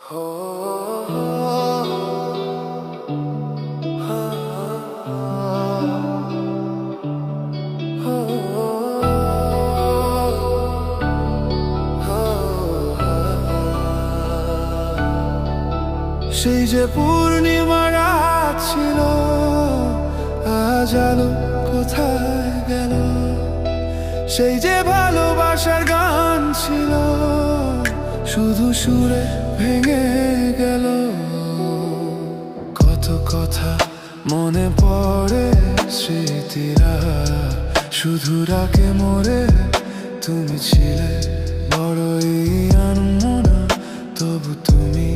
সেই যে পূর্ণিমা রাত ছিল আজ কোথায় গেল? সেই যে ভালোবাসার গান ছিল, শুধু সুরে ভেঙে গেল। কত কথা মনে পড়ে স্মৃতিরা, শুধু রাকে মরে তুমি ছিলে বড়ই আনমনা, তবু তুমি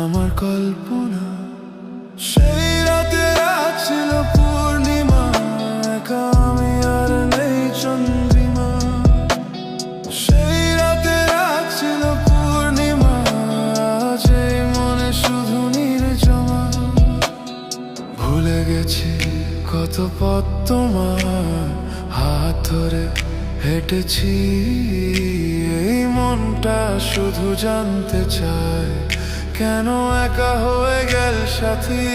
আমার কল্পনা ভুলে গেছি কত পথ তোমার হাত ধরে হেঁটেছি। এই মনটা শুধু জানতে চায়, কেন একা হয়ে গেল সাথী?